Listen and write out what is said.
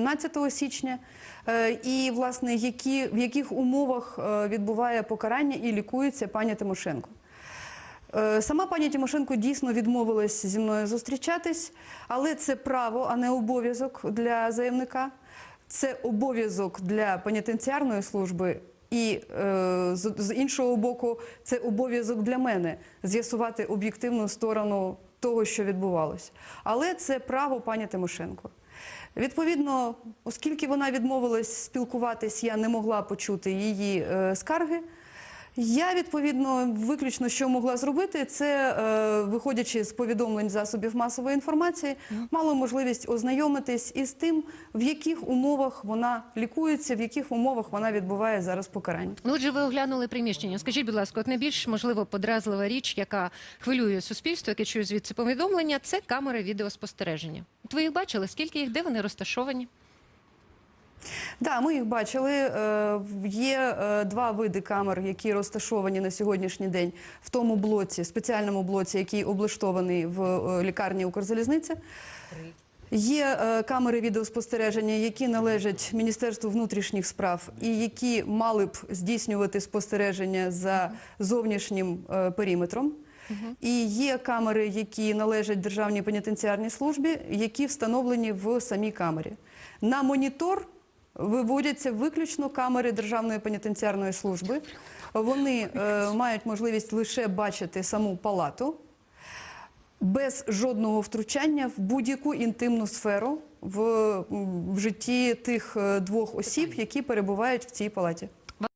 17 січня, е, і власне які в яких умовах е, відбуває покарання і лікується пані Тимошенко. Е, Сама пані Тимошенко дійсно відмовилась зі мною зустрічатись, але це право, а не обов'язок для заявника. Це обов'язок для пенітенціарної служби. І з іншого боку, це обов'язок для мене з'ясувати об'єктивну сторону того, що відбувалось. Але це право пані Тимошенко. Відповідно, оскільки вона відмовилась спілкуватись, я не могла почути її е, скарги. Я відповідно виключно, що могла зробити, це е, виходячи з повідомлень засобів масової інформації, мала можливість ознайомитись із тим, в яких умовах вона лікується, в яких умовах вона відбуває зараз покарання. Ну, отже, ви оглянули приміщення. Скажіть, будь ласка, от найбільш можливо подразлива річ, яка хвилює суспільство, яке чує звідси повідомлення, це камери відеоспостереження. От ви їх бачили? Скільки їх, де вони розташовані? Да, ми їх бачили. Е, Є е, два види камер, які розташовані на сьогоднішній день в тому блоці, спеціальному блоці, який облаштований в е, лікарні Укрзалізниці. Є е, камери відеоспостереження, які належать Міністерству внутрішніх справ і які мали б здійснювати спостереження за зовнішнім е, периметром. І є камери, які належать Державній пенітенціарній службі, які встановлені в самій камері. На монітор виводяться виключно камери Державної пенітенціарної служби. Вони е, мають можливість лише бачити саму палату без жодного втручання в будь-яку інтимну сферу в, в житті тих е, двох осіб, які перебувають в цій палаті.